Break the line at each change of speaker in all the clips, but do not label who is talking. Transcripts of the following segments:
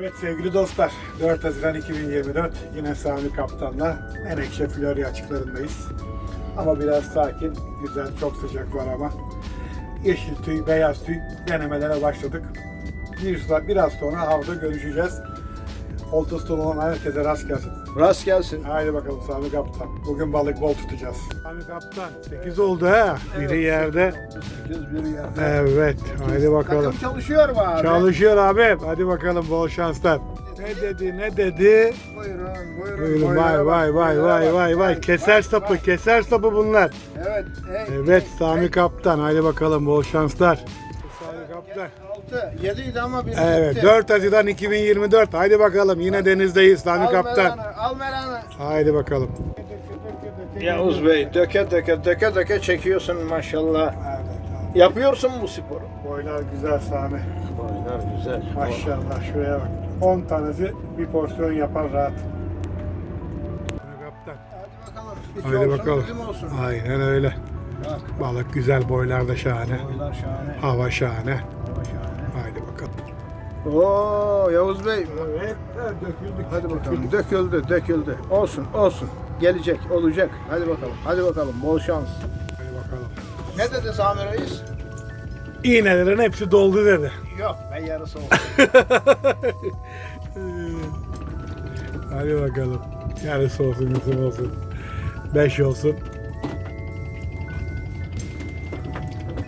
Evet sevgili dostlar, 4 Haziran 2024 yine Sami Kaptan'la Menekşe Florya açıklarındayız. Ama biraz sakin, güzel, çok sıcak var ama. Yeşil tüy, beyaz tüy denemelere başladık. Bir, biraz sonra avda görüşeceğiz. Oltası olan herkese rast gelsin.
Rast gelsin.
Haydi bakalım Sami Kaptan. Bugün balık bol tutacağız. Sami Kaptan 8 oldu ha. Biri yerde.
8 bir yerde.
Evet, haydi bakalım.
Takım çalışıyor mu abi?
Çalışıyor abi. Hadi bakalım bol şanslar. Ne dedi ne dedi?
Buyurun, buyurun.
Buyurun vay
bak,
vay vay vay vay vay. Keser sapı
vay.
keser sapı bunlar.
Evet. Hey,
Evet
hey,
Sami
hey.
Kaptan haydi bakalım bol şanslar. Sami Kaptan.
6, 7 idi ama bir
Evet
bitti.
4 Haziran 2024 haydi bakalım yine denizdeyiz Sami Kaptan.
Al meranı.
Haydi bakalım.
Yavuz Bey döke döke döke döke çekiyorsun maşallah. Yapıyorsun bu sporu.
Boylar güzel Sami.
Boylar güzel.
Maşallah şuraya bak. 10 tanesi bir porsiyon yapar rahat.
Hadi bakalım. Hiç
Haydi
olsun,
bakalım.
bizim olsun.
Aynen öyle.
Bak,
Balık güzel boylarda şahane.
boylar şahane.
Hava şahane.
Hava şahane. Oo Yavuz Bey.
Evet döküldük.
Hadi bakalım. Döküldü, döküldü. Olsun, olsun. Gelecek, olacak. Hadi bakalım. Hadi bakalım. Bol şans.
Hadi bakalım.
Ne dedi Sami Reis?
İğnelerin hepsi doldu dedi.
Yok, ben yarısı olsun.
Hadi bakalım. Yarısı olsun, bizim olsun. Beş olsun.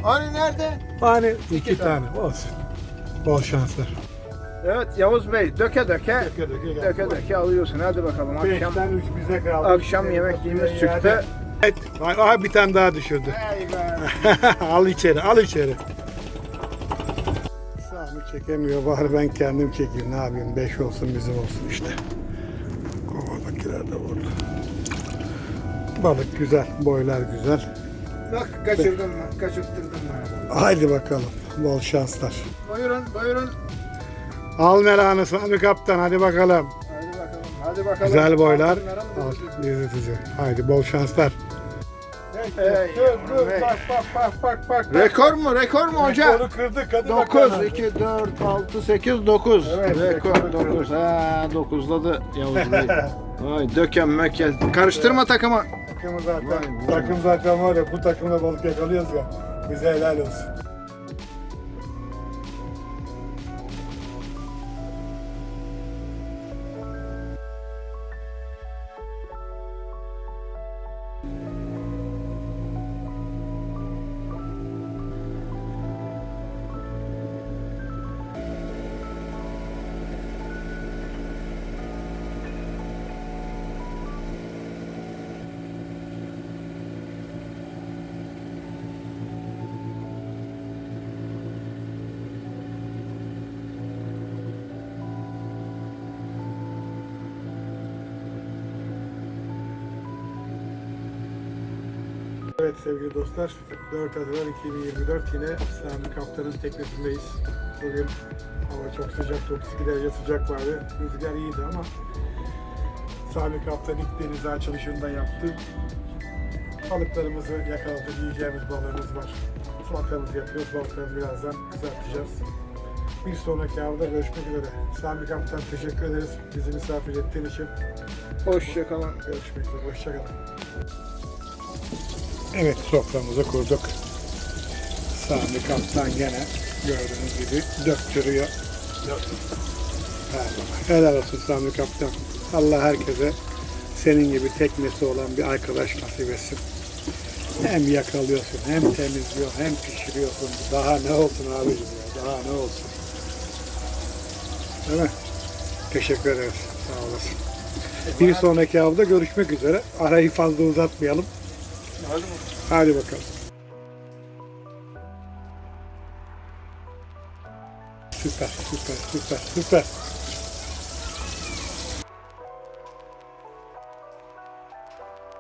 hani nerede?
Hani iki,
İki
tane. olsun. Bol şanslar.
Evet Yavuz Bey, döke döke.
Döke döke
Döke döke alıyorsun. Hadi bakalım. Akşam
Beşten üç bize kaldı.
akşam yemekliğimiz çıktı.
Evet. Aha bir tane daha düşürdü. Al içeri, al içeri. Sami çekemiyor. Bari ben kendim çekeyim. Ne yapayım? Beş olsun bizim olsun işte. Kovadakiler de vurdu. Balık güzel, boylar güzel.
Bak kaçırdın mı? Kaçırttırdın mı?
Haydi bakalım. Bol şanslar.
Buyurun, buyurun.
Al meranı Sami Kaptan hadi bakalım.
Hadi bakalım. Hadi bakalım.
Güzel boylar. Al
döneceğiz?
yürütücü. Haydi bol şanslar.
Hey,
dur dur
hey.
bak bak bak bak bak.
Rekor mu? Rekor mu hoca?
Rekoru kırdık hadi
9,
bakalım.
2, 4, 6, 8, 9.
Evet,
Rekor
rekoru
9. Ha, 9'ladı Yavuz Bey. Vay döken möken. Karıştırma takımı.
Takımı zaten,
Vay, vay.
takım zaten var ya bu takımla balık yakalıyoruz ya. Bize helal olsun. Evet sevgili dostlar, 4 Haziran 2024 yine Sami Kaptan'ın teknesindeyiz. Bugün hava çok sıcak, 32 derece sıcak vardı. Rüzgar iyiydi ama Sami Kaptan ilk deniz açılışında yaptı. Balıklarımızı yakaladık, yiyeceğimiz balığımız var. Salatamızı yapıyoruz, balıklarımızı birazdan kızartacağız. Bir sonraki avda görüşmek üzere. Sami Kaptan teşekkür ederiz bizi misafir ettiğin için.
Hoşçakalın.
Görüşmek üzere, hoşçakalın. Evet, soframızı kurduk. Sami Kaptan gene gördüğünüz gibi döktürüyor. Helal- olsun Sami Kaptan. Allah herkese senin gibi teknesi olan bir arkadaş nasip etsin. Hem yakalıyorsun, hem temizliyor, hem pişiriyorsun. Daha ne olsun abicim ya, daha ne olsun. Değil mi? Teşekkür ederiz. Sağ olasın. Bir sonraki avda görüşmek üzere. Arayı fazla uzatmayalım. Hadi bakalım. Süper, süper, süper, süper.